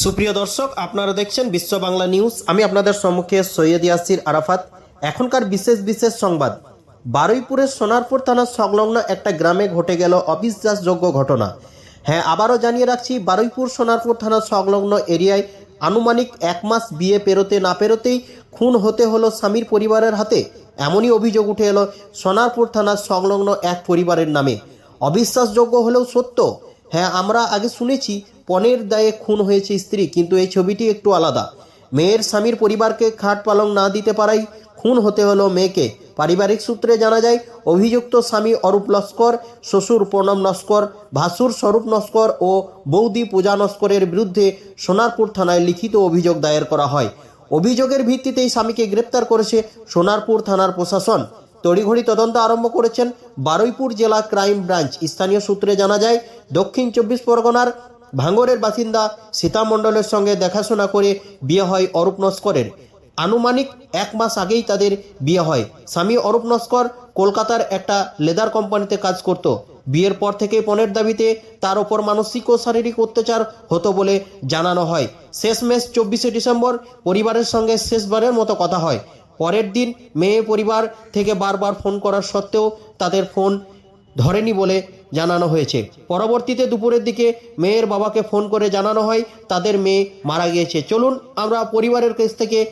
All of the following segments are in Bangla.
সুপ্রিয় দর্শক, আপনারা দেখছেন বিশ্ব বাংলা নিউজ। আমি আপনাদের সম্মুখে সৈয়দ ইয়াসির আরাফাত। এখনকার বিশেষ বিশেষ সংবাদ। বারুইপুরের সোনারপুর থানার সংলগ্ন একটা গ্রামে ঘটে গেল অবিশ্বাসযোগ্য ঘটনা। হ্যাঁ আবারও জানিয়ে রাখছি, বারুইপুর সোনারপুর থানার সংলগ্ন এরিয়ায় আনুমানিক এক মাস বিয়ে পেরোতে না পেরোতেই খুন হতে হলো স্বামীর পরিবারের হাতে। এমনই অভিযোগ উঠে এলো সোনারপুর থানার সংলগ্ন এক পরিবারের নামে। অবিশ্বাসযোগ্য হলেও সত্য হ্যাঁ আমরা আগে শুনেছি পণের দায়ে খুন হয়েছে স্ত্রী, কিন্তু এই ছবিটি একটু আলাদা। মেয়ের স্বামীর পরিবারকে খাট পালং না দিতে পারাই খুন হতে হলো মেয়েকে। পারিবারিক সূত্রে জানা যায়, অভিযুক্ত স্বামী অরূপ লস্কর, শ্বশুর প্রণব নস্কর, ভাসুর স্বরূপ নস্কর ও বৌদি পূজা নস্করের বিরুদ্ধে সোনারপুর থানায় লিখিত অভিযোগ দায়ের করা হয়। অভিযোগের ভিত্তিতেই স্বামীকে গ্রেপ্তার করেছে সোনারপুর থানার প্রশাসন। তড়িঘড়ি তদন্ত আরম্ভ করেছেন বারুইপুর জেলা ক্রাইম ব্রাঞ্চ। স্থানীয় সূত্রে জানা যায়, দক্ষিণ চব্বিশ পরগনার ভাঙ্গরের বাসিন্দা সীতা মণ্ডলের সঙ্গে দেখাশোনা করে বিয়ে হয় অরূপ নস্করের। আনুমানিক এক মাস আগেই তাদের বিয়ে হয়। স্বামী অরূপ নস্কর কলকাতার একটা লেদার কোম্পানিতে কাজ করত। বিয়ের পর থেকে পণের দাবিতে তার ওপর মানসিক ও শারীরিক অত্যাচার হতো বলে জানানো হয়। শেষ শেষমেশ চব্বিশে ডিসেম্বর পরিবারের সঙ্গে শেষবারের মতো কথা হয়। পরের দিন মেয়ে পরিবার থেকে বারবার ফোন করার সত্ত্বেও তাদের ফোন ধরেনি বলে জানানো হয়েছে। পরবর্তীতে দুপুরের দিকে মেয়ের বাবাকে ফোন করে জানানো হয়, তাদের মেয়ে মারা গিয়েছে। চলুন আমরা পরিবারের কাছ থেকে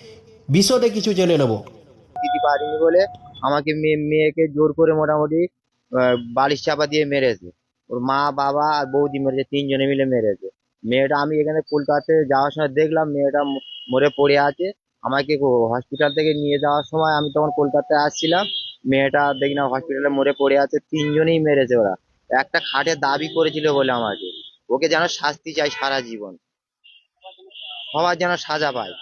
বিশদে কিছু জেনে নেব। দিদি পারিনি বলে আমাকে মেয়ে- মেয়েকে জোর করে মোটামুটি বালিশ চাপা দিয়ে মেরেছে। ওর মা, বাবা আর বৌদি মেরেছে, তিনজনে মিলে মেরেছে। মেয়েটা আমি এখানে কলকাতাতে যাওয়ার সময় দেখলাম, মেয়েটা মরে পড়ে আছে। আমাকে হসপিটাল থেকে নিয়ে যাওয়ার সময় আমি তখন কলকাতায় আসছিলাম। মেয়েটা দেখি না হসপিটালে মরে পড়ে আছে তিনজনেই মেরেছে ওরা। একটা খাটে দাবি করেছিল বলে আমাকে। ওকে যেন শাস্তি চাই সারা জীবন। সবার যেন সাজা পায়।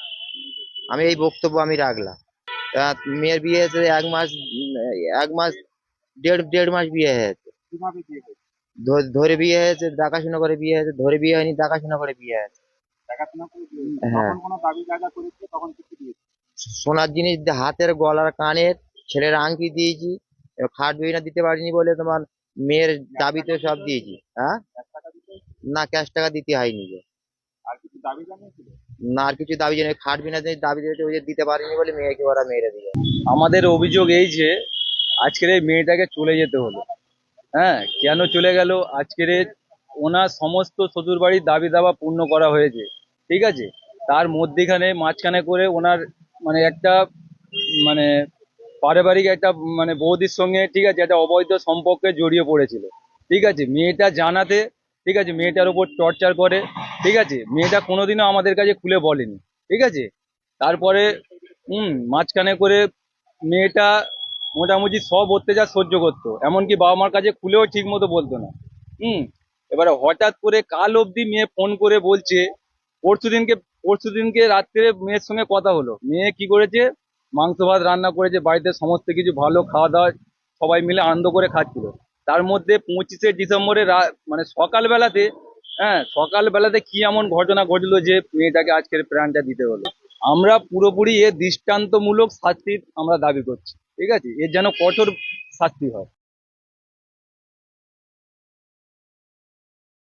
আমি এই বক্তব্য আমি রাখলাম। মেয়ের বিয়ে হয়েছে এক মাস এক মাস দেড় দেড় মাস বিয়ে হয়েছে। ধরে বিয়ে হয়েছে? দেখাশোনা করে বিয়ে হয়েছে ধরে বিয়ে হয়নি দেখাশোনা করে বিয়ে হয়েছে। হ্যাঁ সোনার জিনিস হাতের গলার কানের ছেলের আংটি দিয়েছি খাট বিছানা দিতে পারিনি বলে তোমার মেয়ের দাবিতে সব দিয়েছি হ্যাঁ? না ক্যাশ টাকা দিতে হয়নি যে না আর কিছু দাবি জানি খাট বিনা দাবি দিতে ওই যে দিতে পারিনি বলে মেয়েকে ওরা মেরে দিল। আমাদের অভিযোগ এই যে আজকের এই মেয়েটাকে চলে যেতে হলো। হ্যাঁ কেন চলে গেল? আজকের ওনার সমস্ত শ্বশুর বাড়ির দাবি দাবা পূর্ণ করা হয়েছে। ঠিক আছে? তার মধ্যেখানে মাঝখানে করে ওনার মানে একটা মানে পারিবারিক একটা মানে বৌদির সঙ্গে ঠিক আছে, একটা অবৈধ সম্পর্কে জড়িয়ে পড়েছিল। ঠিক আছে? মেয়েটা জানাতে, ঠিক আছে? মেয়েটার উপর টর্চার করে, ঠিক আছে? মেয়েটা কোনোদিনও আমাদের কাছে খুলে বলেনি। ঠিক আছে? তারপরে, হুম, মাঝখানে করে মেয়েটা মোটামুটি সব অত্যাচার সহ্য করতো। এমনকি বাবা মার কাছে খুলেও ঠিক মতো বলতো না। হুম, এবারে হঠাৎ করে কাল অবধি মেয়ে ফোন করে বলছে পরশু দিনকে পরশু দিনকে রাত্রে মেয়ের সঙ্গে কথা হলো। মেয়ে কি করেছে? মাংস ভাত রান্না করেছে, বাড়িতে সমস্ত কিছু ভালো খাওয়া দাওয়া, সবাই মিলে আনন্দ করে খাচ্ছিল। তার মধ্যে পঁচিশে ডিসেম্বরে মানে সকালবেলাতে হ্যাঁ সকালবেলাতে কি এমন ঘটনা ঘটলো যে মেয়েটাকে আজকের প্রাণটা দিতে হলো? আমরা পুরোপুরি এর দৃষ্টান্তমূলক শাস্তির আমরা দাবি করছি। ঠিক আছে? এর যেন কঠোর শাস্তি হয়।